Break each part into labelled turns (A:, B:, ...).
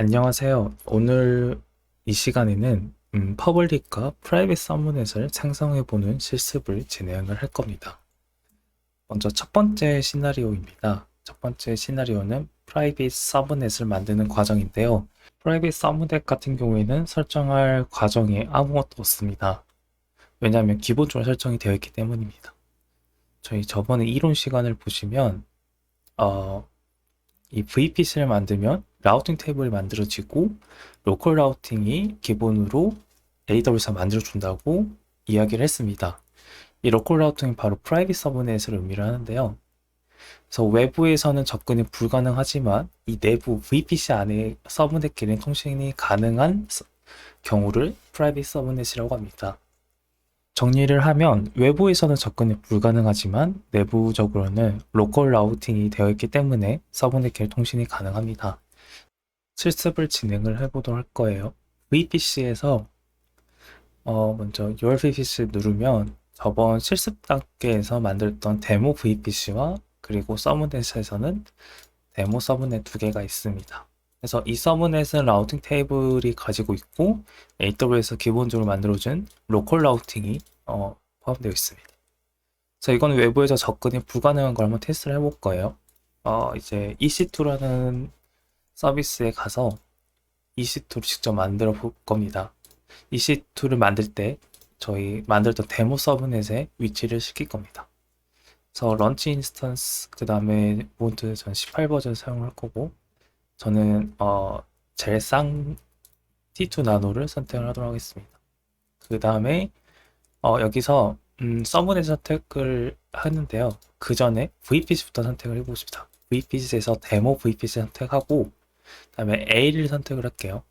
A: 안녕하세요. 오늘 이 시간에는 음, 퍼블릭과 프라이빗 서브넷을 생성해보는 실습을 진행을 할 겁니다. 먼저 첫 번째 시나리오입니다. 첫 번째 시나리오는 프라이빗 서브넷을 만드는 과정인데요. 프라이빗 서브넷 같은 경우에는 설정할 과정이 아무것도 없습니다. 왜냐하면 기본적으로 설정이 되어 있기 때문입니다. 저희 저번에 이론 시간을 보시면 어, 이 VPC를 만들면 라우팅 테이블이 만들어지고 로컬 라우팅이 기본으로 AWS가 만들어준다고 이야기를 했습니다. 이 로컬 라우팅이 바로 프라이빗 서브넷을 의미를 하는데요. 그래서 외부에서는 접근이 불가능하지만 이 내부 VPC 안에 서브넷끼리 통신이 가능한 서- 경우를 프라이빗 서브넷이라고 합니다. 정리를 하면 외부에서는 접근이 불가능하지만 내부적으로는 로컬 라우팅이 되어 있기 때문에 서브넷끼리 통신이 가능합니다. 실습을 진행을 해보도록 할 거예요. VPC에서 어, 먼저 Your VPC 누르면 저번 실습 단계에서 만들었던 데모 VPC와 그리고 서브넷에서는 데모 서브넷 두 개가 있습니다. 그래서 이 서브넷은 라우팅 테이블이 가지고 있고 AWS에서 기본적으로 만들어준 로컬 라우팅이 어, 포함되어 있습니다. 그래서 이거는 외부에서 접근이 불가능한 걸 한번 테스트를 해볼 거예요. 어, 이제 EC2라는 서비스에 가서 EC2를 직접 만들어 볼 겁니다. EC2를 만들 때 저희 만들었던 데모 서브넷에 위치를 시킬 겁니다. 그래서 런치 인스턴스 그 다음에 우분투 전 18버전 사용할 거고 저는 어 제일 싼 T2 나노를 선택을 하도록 하겠습니다. 그 다음에 어 여기서 음, 서브넷 선택을 하는데요. 그 전에 VPC부터 선택을 해보고 싶다. VPC에서 데모 VPC 선택하고 그 다음에 A를 선택을 할게요.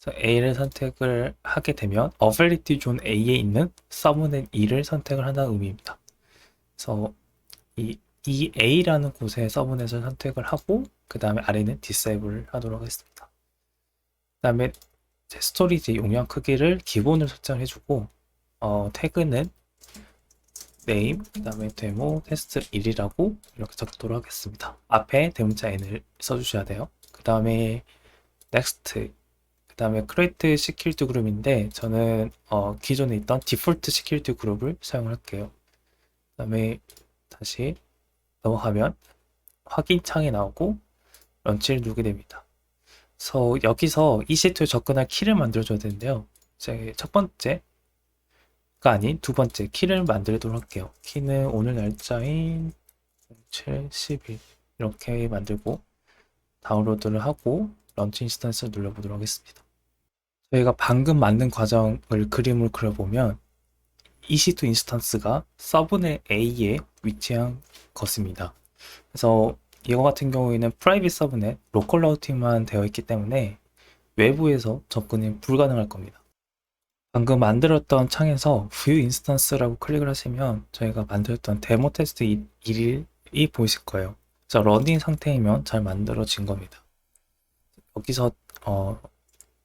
A: 그래서 A를 선택을 하게 되면 어빌리티 존 A에 있는 서브넷 2를 선택을 한다는 의미입니다. 그래서 이, 이 A라는 곳에 서브넷을 선택을 하고 그 다음에 아래는 디세이블 하도록 하겠습니다. 그 다음에 제 스토리지 용량 크기를 기본으로 설정해주고 어, 태그는 name 그 다음에 데모 테스트 1이라고 이렇게 적도록 하겠습니다. 앞에 대문자 n을 써주셔야 돼요. 그 다음에 next 그 다음에 create security 그룹인데 저는 어, 기존에 있던 디폴트 security 그룹을 사용할게요. 그 다음에 다시 넘어가면 확인 창이 나오고 런치를 누르게 됩니다. 그래서 여기서 EC2에 접근할 키를 만들어줘야 되는데요. 제 첫 번째 가 아닌 두 번째 키를 만들도록 할게요. 키는 오늘 날짜인 07, 11 이렇게 만들고 다운로드를 하고 런치 인스턴스를 눌러보도록 하겠습니다. 저희가 방금 만든 과정을 그림을 그려보면 EC2 인스턴스가 서브넷 A에 위치한 것입니다. 그래서 이거 같은 경우에는 프라이빗 서브넷 로컬 라우팅만 되어 있기 때문에 외부에서 접근이 불가능할 겁니다. 방금 만들었던 창에서 View Instance라고 클릭을 하시면 저희가 만들었던 데모 테스트 1이 보이실 거예요. 그래서 러닝 상태이면 잘 만들어진 겁니다. 여기서 어,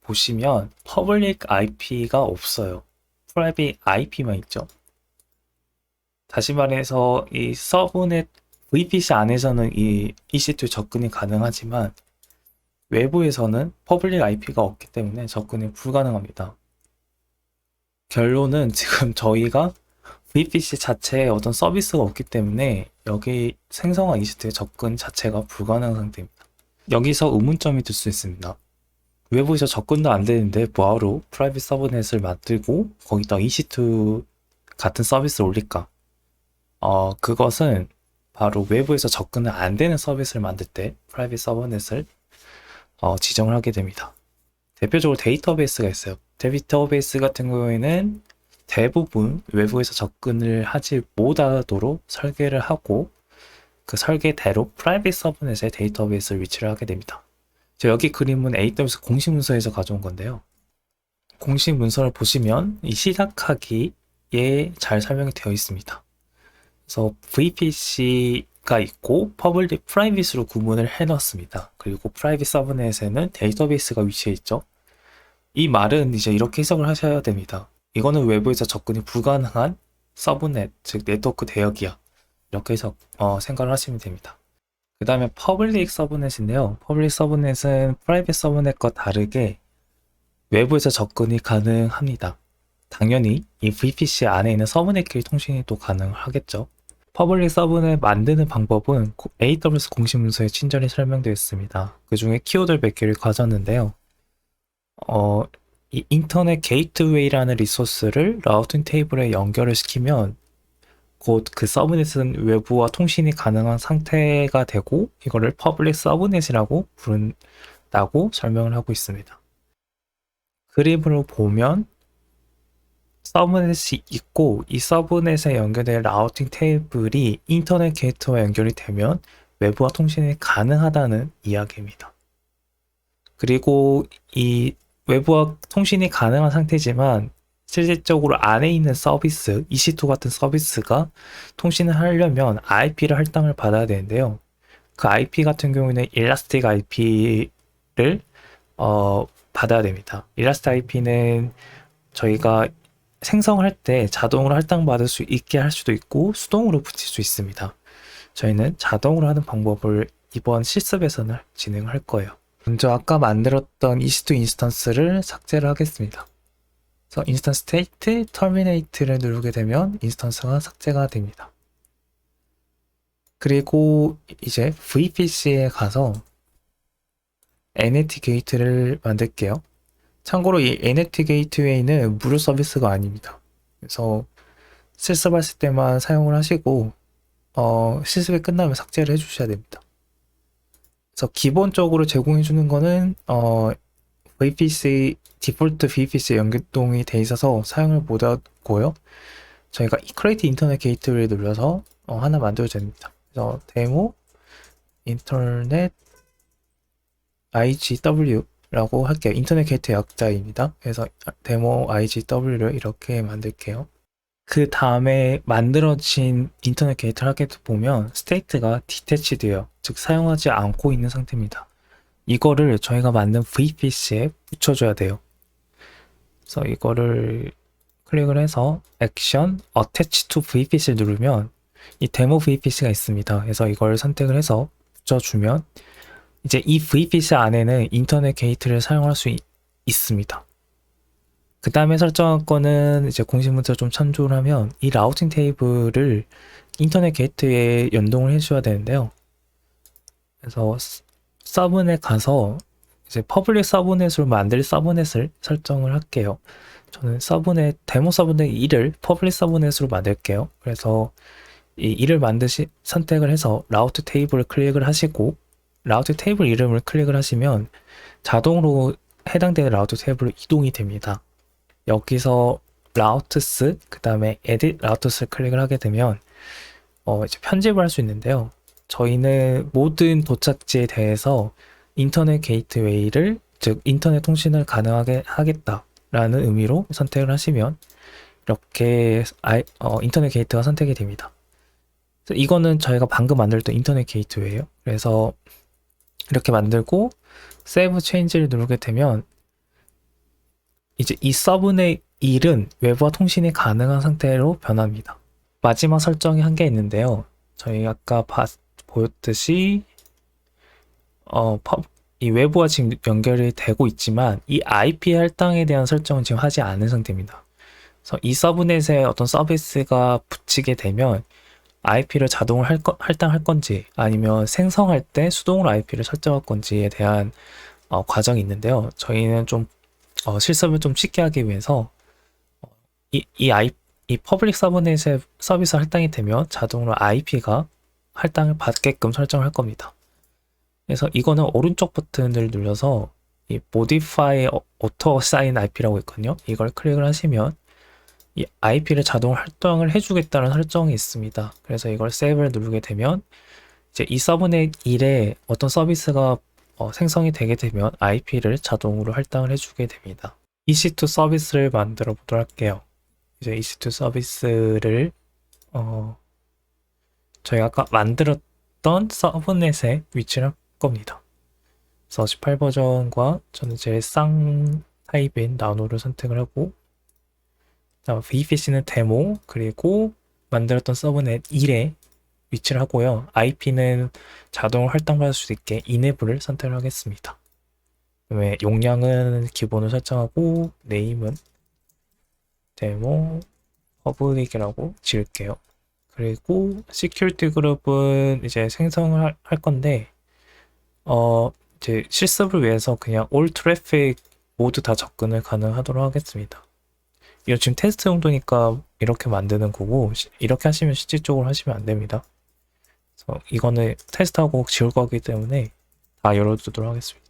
A: 보시면 Public IP가 없어요. Private IP만 있죠. 다시 말해서 이 서브넷 VPC 안에서는 이 EC2 접근이 가능하지만 외부에서는 Public IP가 없기 때문에 접근이 불가능합니다. 결론은 지금 저희가 VPC 자체에 어떤 서비스가 없기 때문에 여기 생성한 EC2의 접근 자체가 불가능한 상태입니다. 여기서 의문점이 들 수 있습니다. 외부에서 접근도 안 되는데 뭐하러 프라이빗 서브넷을 만들고 거기다 EC2 같은 서비스를 올릴까? 어, 그것은 바로 외부에서 접근을 안 되는 서비스를 만들 때 프라이빗 서브넷을 어, 지정을 하게 됩니다. 대표적으로 데이터베이스가 있어요. 데이터베이스 같은 경우에는 대부분 외부에서 접근을 하지 못하도록 설계를 하고 그 설계대로 프라이빗 서브넷에 데이터베이스를 위치를 하게 됩니다. 저 여기 그림은 AWS 공식 문서에서 가져온 건데요. 공식 문서를 보시면 이 시작하기에 잘 설명이 되어 있습니다. 그래서 VPC가 있고 퍼블릭 프라이빗으로 구분을 해놨습니다. 그리고 프라이빗 서브넷에는 데이터베이스가 위치해 있죠. 이 말은 이제 이렇게 해석을 하셔야 됩니다. 이거는 외부에서 접근이 불가능한 서브넷, 즉 네트워크 대역이야. 이렇게 해서 어, 생각을 하시면 됩니다. 그 다음에 퍼블릭 서브넷인데요. 퍼블릭 서브넷은 프라이빗 서브넷과 다르게 외부에서 접근이 가능합니다. 당연히 이 VPC 안에 있는 서브넷끼리 통신이 또 가능하겠죠. 퍼블릭 서브넷 만드는 방법은 고- AWS 공식 문서에 친절히 설명되어 있습니다. 그 중에 키워드 몇 개를 가졌는데요. 어, 이 인터넷 게이트웨이라는 리소스를 라우팅 테이블에 연결을 시키면 곧 그 서브넷은 외부와 통신이 가능한 상태가 되고 이거를 퍼블릭 서브넷이라고 부른다고 설명을 하고 있습니다. 그림으로 보면 서브넷이 있고 이 서브넷에 연결된 라우팅 테이블이 인터넷 게이트와 연결이 되면 외부와 통신이 가능하다는 이야기입니다. 그리고 이 외부와 통신이 가능한 상태지만 실질적으로 안에 있는 서비스, EC2 같은 서비스가 통신을 하려면 IP를 할당을 받아야 되는데요. 그 IP 같은 경우에는 일라스틱 IP를 어, 받아야 됩니다. 일라스틱 IP는 저희가 생성할 때 자동으로 할당받을 수 있게 할 수도 있고 수동으로 붙일 수 있습니다. 저희는 자동으로 하는 방법을 이번 실습에서는 진행할 거예요. 먼저 아까 만들었던 EC2 인스턴스를 삭제를 하겠습니다. 그래서 인스턴스 스테이트 터미네이트를 누르게 되면 인스턴스가 삭제가 됩니다. 그리고 이제 VPC에 가서 NAT 게이트를 만들게요. 참고로 이 NAT 게이트웨이는 무료 서비스가 아닙니다. 그래서 실습하실 때만 사용을 하시고 어, 실습이 끝나면 삭제를 해주셔야 됩니다. 그래서 기본적으로 제공해주는 거는 어, VPC 디폴트 VPC 연결동이 돼 있어서 사용을 못하고요. 저희가 크레이트 인터넷 게이트웨이를 눌러서 어, 하나 만들어야 됩니다. 그래서 데모 인터넷 IGW라고 할게요. 인터넷 게이트 약자입니다. 그래서 데모 IGW를 이렇게 만들게요. 그 다음에 만들어진 인터넷 게이트를 하게 보면 스테이트가 디태치돼요. 즉 사용하지 않고 있는 상태입니다. 이거를 저희가 만든 VPC에 붙여줘야 돼요. 그래서 이거를 클릭을 해서 액션 attach to VPC를 누르면 이 데모 VPC가 있습니다. 그래서 이걸 선택을 해서 붙여주면 이제 이 VPC 안에는 인터넷 게이트를 사용할 수 있, 있습니다. 그 다음에 설정한 거는 이제 공식 문서 좀 참조를 하면 이 라우팅 테이블을 인터넷 게이트에 연동을 해줘야 되는데요. 그래서 서브넷 가서 이제 퍼블릭 서브넷으로 만들 서브넷을 설정을 할게요. 저는 서브넷 데모 서브넷 2를 퍼블릭 서브넷으로 만들게요. 그래서 이 2를 만드시 선택을 해서 라우트 테이블을 클릭을 하시고 라우트 테이블 이름을 클릭을 하시면 자동으로 해당되는 라우트 테이블로 이동이 됩니다. 여기서 라우트스 그 다음에 에딧 라우트스를 클릭을 하게 되면 어 이제 편집을 할 수 있는데요. 저희는 모든 도착지에 대해서 인터넷 게이트웨이를 즉 인터넷 통신을 가능하게 하겠다라는 의미로 선택을 하시면 이렇게 아이, 어, 인터넷 게이트가 선택이 됩니다. 이거는 저희가 방금 만들었던 인터넷 게이트웨이예요. 그래서 이렇게 만들고 세이브 체인지를 누르게 되면 이제 이 서브넷 1은 외부와 통신이 가능한 상태로 변합니다. 마지막 설정이 한 개 있는데요. 저희 아까 봤, 보였듯이 어, 펍- 이 외부와 지금 연결이 되고 있지만 이 IP 할당에 대한 설정은 지금 하지 않은 상태입니다. 그래서 이 서브넷에 어떤 서비스가 붙이게 되면 IP를 자동으로 할 거- 할당할 건지 아니면 생성할 때 수동으로 IP를 설정할 건지에 대한 어, 과정이 있는데요. 저희는 좀 어, 실습을 좀 쉽게 하기 위해서 어, 이, 이, I, 이 퍼블릭 서브넷에 서비스 할당이 되면 자동으로 IP가 할당을 받게끔 설정을 할 겁니다. 그래서 이거는 오른쪽 버튼을 눌러서 이 modify auto assign IP라고 있거든요. 이걸 클릭을 하시면 이 IP를 자동 활동을 해주겠다는 설정이 있습니다. 그래서 이걸 save를 누르게 되면 이제 이 서브넷 1에 어떤 서비스가 어, 생성이 되게 되면 IP를 자동으로 할당을 해주게 됩니다. EC2 서비스를 만들어 보도록 할게요. 이제 EC2 서비스를 어, 저희가 아까 만들었던 서브넷에 위치를 할 겁니다. 그래서 18 버전과 저는 제일 쌍 타입인 나노를 선택을 하고 VPC는 데모 그리고 만들었던 서브넷 1에 위치를 하고요. IP는 자동으로 할당받을 수 있게 이네블을 선택을 하겠습니다. 그다음에 용량은 기본으로 설정하고 네임은 데모 퍼블릭이라고 지을게요. 그리고 시큐리티 그룹은 이제 생성을 할, 할 건데 어 이제 실습을 위해서 그냥 올 트래픽 모두 다 접근을 가능하도록 하겠습니다. 이거 지금 테스트 용도니까 이렇게 만드는 거고 시- 이렇게 하시면 실질적으로 하시면 안 됩니다. 그래서 이거는 테스트하고 지울 거기 때문에 다 열어두도록 하겠습니다.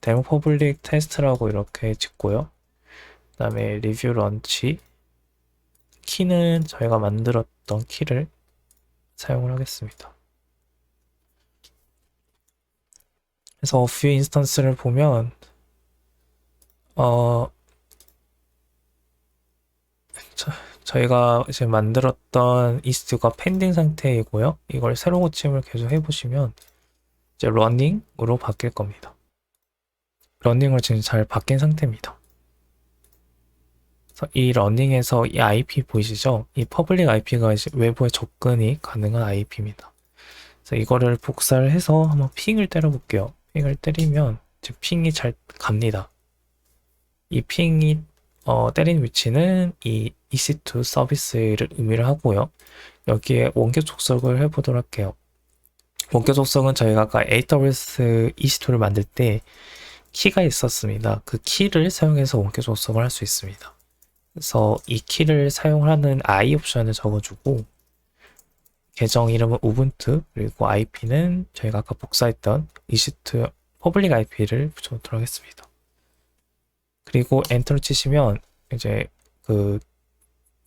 A: 데모 퍼블릭 테스트라고 이렇게 짓고요. 그 다음에 리뷰 런치 키는 저희가 만들었던 키를 사용을 하겠습니다. 그래서 뷰 인스턴스를 보면 어 저, 저희가 이제 만들었던 이스트가 펜딩 상태이고요. 이걸 새로 고침을 계속 해보시면 이제 러닝으로 바뀔 겁니다. 러닝으로 지금 잘 바뀐 상태입니다. 이 러닝에서 이 IP 보이시죠? 이 퍼블릭 IP가 이제 외부에 접근이 가능한 IP입니다. 그래서 이거를 복사를 해서 한번 핑을 때려 볼게요. 핑을 때리면 지금 핑이 잘 갑니다. 이 핑이 어, 때린 위치는 이 EC2 서비스를 의미를 하고요. 여기에 원격 족속을 해보도록 할게요. 원격 족속은 저희가 아까 AWS EC2를 만들 때 키가 있었습니다. 그 키를 사용해서 원격 족속을 할 수 있습니다. 그래서 이 키를 사용하는 I 옵션을 적어주고 계정 이름은 우분투 그리고 IP는 저희가 아까 복사했던 EC2 퍼블릭 IP를 붙여놓도록 하겠습니다. 그리고 엔터를 치시면 이제 그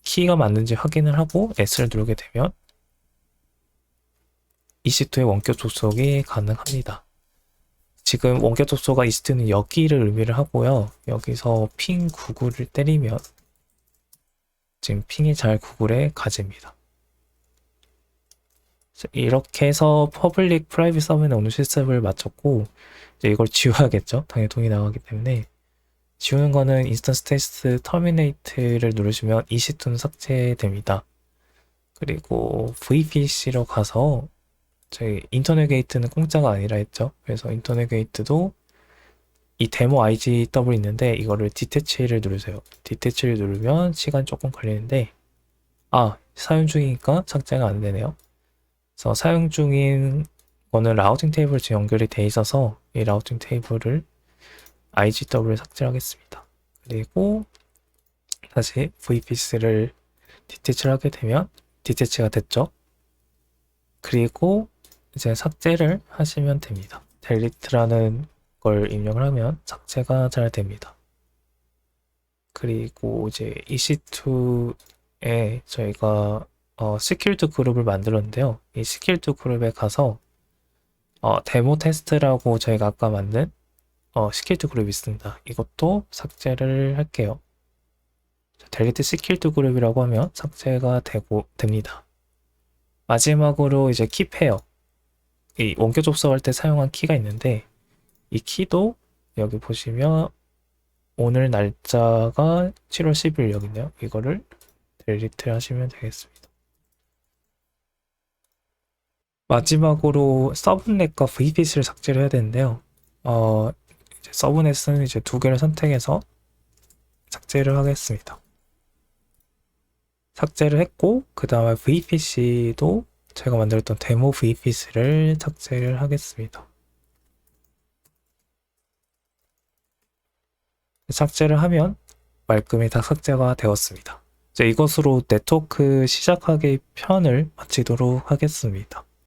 A: 키가 맞는지 확인을 하고 S를 누르게 되면 EC2의 원격 접속이 가능합니다. 지금 원격 접속가 EC2는 여기를 의미를 하고요. 여기서 핑 구글을 때리면 지금 핑이 잘 구글에 가집니다. 이렇게 해서 퍼블릭 프라이빗 서버는 오늘 실습을 마쳤고 이제 이걸 지워야겠죠. 당연히 돈이 나가기 때문에 지우는 거는 인스턴스 테스트 터미네이트를 누르시면 EC2는 삭제됩니다. 그리고 VPC로 가서 저희 인터넷 게이트는 공짜가 아니라 했죠. 그래서 인터넷 게이트도 이 데모 IGW 있는데 이거를 디테치를 누르세요. 디테치를 누르면 시간 조금 걸리는데 아 사용 중이니까 삭제가 안 되네요. 그래서 사용 중인 거는 라우팅 테이블 지금 연결이 돼 있어서 이 라우팅 테이블을 IGW를 삭제하겠습니다. 그리고 다시 VPC를 디테치를 하게 되면 디테치가 됐죠. 그리고 이제 삭제를 하시면 됩니다. 델리트라는 걸 입력을 하면 삭제가 잘 됩니다. 그리고 이제 EC2에 저희가 어, 스킬드 그룹을 만들었는데요. 이 스킬드 그룹에 가서 어, 데모 테스트라고 저희가 아까 만든 어, 스킬드 그룹이 있습니다. 이것도 삭제를 할게요. 델리트 스킬드 그룹이라고 하면 삭제가 되고 됩니다. 마지막으로 이제 키 페어 이 원격 접속할 때 사용한 키가 있는데 이 키도 여기 보시면 오늘 날짜가 7월 10일 여기 있네요. 이거를 델리트 하시면 되겠습니다. 마지막으로 서브넷과 VPC를 삭제를 해야 되는데요. 어, 서브넷은 이제 두 개를 선택해서 삭제를 하겠습니다. 삭제를 했고 그 다음에 VPC도 제가 만들었던 데모 VPC를 삭제를 하겠습니다. 삭제를 하면 말끔히 다 삭제가 되었습니다. 이제 이것으로 네트워크 시작하기 편을 마치도록 하겠습니다.